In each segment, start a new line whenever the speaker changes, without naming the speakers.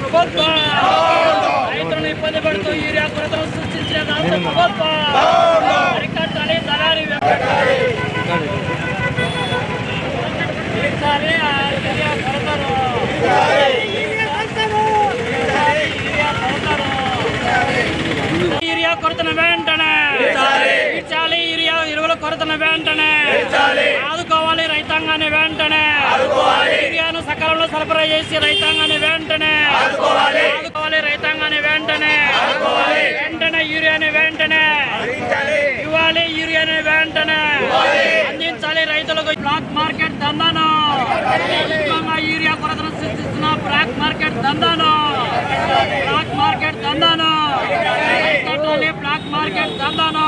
ప్రభుత్వం. రైతులను ఇబ్బంది పెడుతూ యూరియా కొరతను సృష్టించిన రాష్ట్ర ప్రభుత్వం. అరికట్టాలి ఆ యూరియా కొరతను. యూరియా యూరియా వెంటనే. యూరియా ఎరువుల కొరతను వెంటనే. ఆదుకోవాలి రైతాంగాన్ని వెంటనే. సకాలంలో సరఫరా చేసి రైతాంగాన్ని వెంటనే ఆదుకోవాలి. రైతాంగాన్ని వెంటనే వెంటనే యూరియాని వెంటనే ఇవ్వాలి యూరియాని వెంటనే అందించాలి రైతులకు బ్లాక్ మార్కెట్ దందాను. యూరియా కొరతను సృష్టిస్తున్న బ్లాక్ మార్కెట్ దందాను బ్లాక్ మార్కెట్ దందాను కట్టాలి బ్లాక్ మార్కెట్ దందాను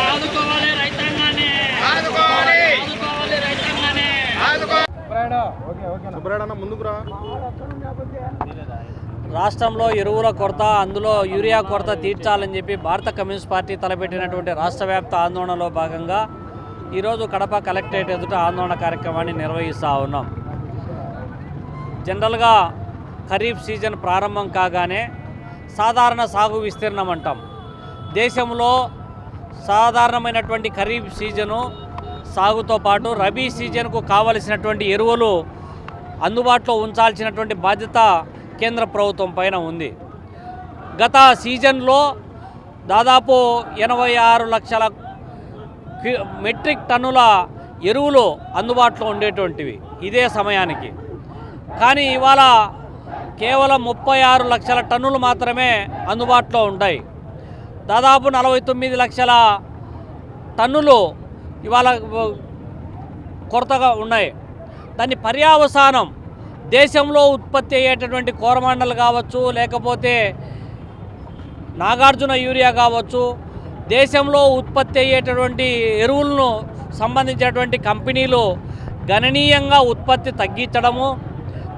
ఆదుకోవాలి రైతాంగాన్ని
ఆదుకోవాలి
ఆదుకోవాలి రైతాంగాన్ని
సుబ్రాడన్న ముందుకు రా
రాష్ట్రంలో ఎరువుల కొరత అందులో యూరియా కొరత తీర్చాలని చెప్పి భారత కమ్యూనిస్ట్ పార్టీ తలపెట్టినటువంటి రాష్ట్ర వ్యాప్త ఆందోళనలో భాగంగా ఈరోజు కడప కలెక్టరేట్ ఎదుట ఆందోళన కార్యక్రమాన్ని నిర్వహిస్తూ ఉన్నాం. జనరల్గా ఖరీఫ్ సీజన్ ప్రారంభం కాగానే సాధారణ సాగు విస్తీర్ణం అంటాం. దేశంలో సాధారణమైనటువంటి ఖరీఫ్ సీజను సాగుతో పాటు రబీ సీజన్కు కావలసినటువంటి ఎరువులు అందుబాటులో ఉంచాల్సినటువంటి బాధ్యత కేంద్ర ప్రభుత్వం పైన ఉంది. గత సీజన్లో దాదాపు ఎనభై ఆరు లక్షల మెట్రిక్ టన్నుల ఎరువులు అందుబాటులో ఉండేటువంటివి ఇదే సమయానికి. కానీ ఇవాళ కేవలం ముప్పై ఆరు లక్షల టన్నులు మాత్రమే అందుబాటులో ఉంటాయి దాదాపు నలభై తొమ్మిది లక్షల టన్నులు ఇవాళ కొరతగా ఉన్నాయి. దాని పర్యావసానం. దేశంలో ఉత్పత్తి అయ్యేటటువంటి కోరమండలు కావచ్చు లేకపోతే నాగార్జున యూరియా కావచ్చు దేశంలో ఉత్పత్తి అయ్యేటటువంటి ఎరువులను సంబంధించినటువంటి కంపెనీలు గణనీయంగా ఉత్పత్తి తగ్గించడము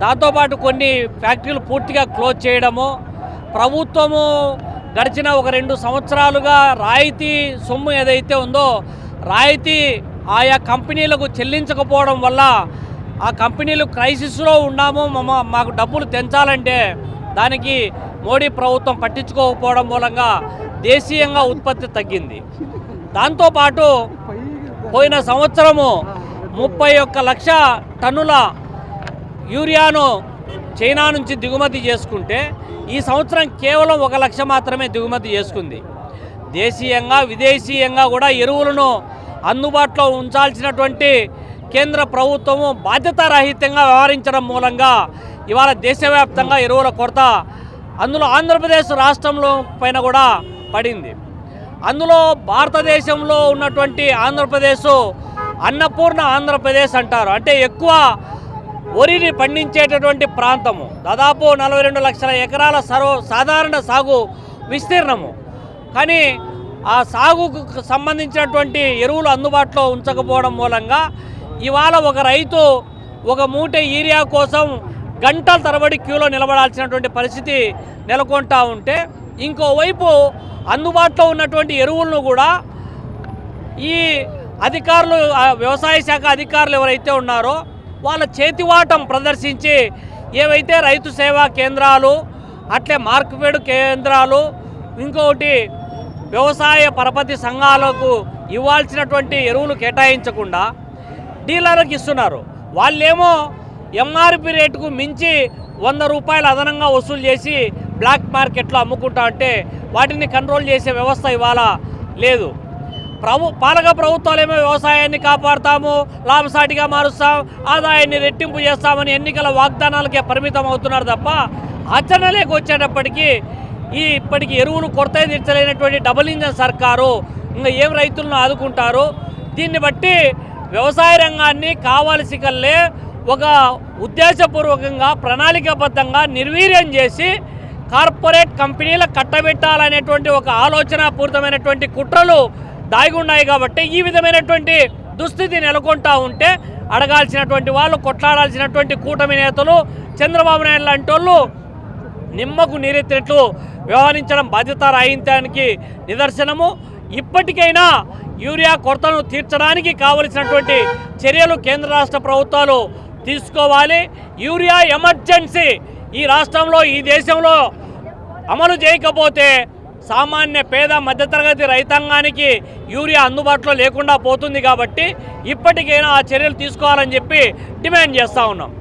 దాంతోపాటు కొన్ని ఫ్యాక్టరీలు పూర్తిగా క్లోజ్ చేయడము ప్రభుత్వము గడిచిన ఒక రెండు సంవత్సరాలుగా రాయితీ సొమ్ము ఏదైతే ఉందో రాయితీ ఆయా కంపెనీలకు చెల్లించకపోవడం వల్ల ఆ కంపెనీలు క్రైసిస్లో ఉన్నాము మమ మాకు డబ్బులు తెంచాలంటే దానికి మోడీ ప్రభుత్వం పట్టించుకోకపోవడం మూలంగా దేశీయంగా ఉత్పత్తి తగ్గింది. దాంతోపాటు పోయిన సంవత్సరము ముప్పై ఒక్క లక్ష టన్నుల యూరియాను చైనా నుంచి దిగుమతి చేసుకుంటే ఈ సంవత్సరం కేవలం ఒక లక్ష మాత్రమే దిగుమతి చేసుకుంది. దేశీయంగా విదేశీయంగా కూడా ఎరువులను అందుబాటులో ఉంచాల్సినటువంటి కేంద్ర ప్రభుత్వము బాధ్యతారహితంగా వ్యవహరించడం మూలంగా ఇవాళ దేశవ్యాప్తంగా ఎరువుల కొరత అందులో ఆంధ్రప్రదేశ్ రాష్ట్రంలో పైన కూడా పడింది. అందులో భారతదేశంలో ఉన్నటువంటి ఆంధ్రప్రదేశ్ అన్నపూర్ణ ఆంధ్రప్రదేశ్ అంటారు. అంటే ఎక్కువ వరిని పండించేటటువంటి ప్రాంతము. దాదాపు నలభై రెండు లక్షల ఎకరాల సర్వ సాధారణ సాగు విస్తీర్ణము. కానీ ఆ సాగుకు సంబంధించినటువంటి ఎరువులు అందుబాటులో ఉంచకపోవడం మూలంగా ఇవాళ ఒక రైతు ఒక మూట యూరియా కోసం గంటల తరబడి క్యూలో నిలబడాల్సినటువంటి పరిస్థితి నెలకొంటా ఉంటే ఇంకోవైపు అందుబాటులో ఉన్నటువంటి ఎరువులను కూడా ఈ అధికారులు వ్యవసాయ శాఖ అధికారులు ఎవరైతే ఉన్నారో వాళ్ళ చేతివాటం ప్రదర్శించి ఏవైతే రైతు సేవా కేంద్రాలు అట్లే మార్కెట్ కేంద్రాలు ఇంకొకటి వ్యవసాయ పరపతి సంఘాలకు ఇవ్వాల్సినటువంటి ఎరువులు కేటాయించకుండా డీలర్లకు ఇస్తున్నారు. వాళ్ళేమో ఎంఆర్పి రేటుకు మించి వంద రూపాయలు అదనంగా వసూలు చేసి బ్లాక్ మార్కెట్లో అమ్ముకుంటా అంటే వాటిని కంట్రోల్ చేసే వ్యవస్థ ఇవాళ లేదు. ప్రభు పాలక ప్రభుత్వాలేమో వ్యవసాయాన్ని కాపాడుతాము లాభసాటిగా మారుస్తాం ఆదాయాన్ని రెట్టింపు చేస్తామని ఎన్నికల వాగ్దానాలకే పరిమితం అవుతున్నారు తప్ప ఆచరణలోకి వచ్చేటప్పటికీ ఈ ఇప్పటికి ఎరువులు కొరత తీర్చలేనటువంటి డబుల్ ఇంజన్ సర్కారు ఇంకా ఏం రైతులను ఆదుకుంటారు? దీన్ని బట్టి వ్యవసాయ రంగాన్ని కావాల్సి కల్లే ఒక ఉద్దేశపూర్వకంగా ప్రణాళికాబద్ధంగా నిర్వీర్యం చేసి కార్పొరేట్ కంపెనీల కట్టబెట్టాలనేటువంటి ఒక ఆలోచన పూరితమైనటువంటి కుట్రలు దాగున్నాయి కాబట్టి ఈ విధమైనటువంటి దుస్థితి నెలకొంటా ఉంటే అడగాల్సినటువంటి వాళ్ళు కొట్లాడాల్సినటువంటి కూటమి నేతలు చంద్రబాబు నాయుడు లాంటి వాళ్ళు నిమ్మకు నీరెత్తినట్లు వ్యవహరించడం బాధ్యత రాయించడానికి నిదర్శనము. ఇప్పటికైనా యూరియా కొరతను తీర్చడానికి కావలసినటువంటి చర్యలు కేంద్ర రాష్ట్ర ప్రభుత్వాలు తీసుకోవాలి. యూరియా ఎమర్జెన్సీ ఈ రాష్ట్రంలో ఈ దేశంలో అమలు చేయకపోతే సామాన్య పేద మధ్యతరగతి రైతాంగానికి యూరియా అందుబాటులో లేకుండా పోతుంది కాబట్టి ఇప్పటికైనా ఆ చర్యలు తీసుకోవాలని చెప్పి డిమాండ్ చేస్తూ ఉన్నాం.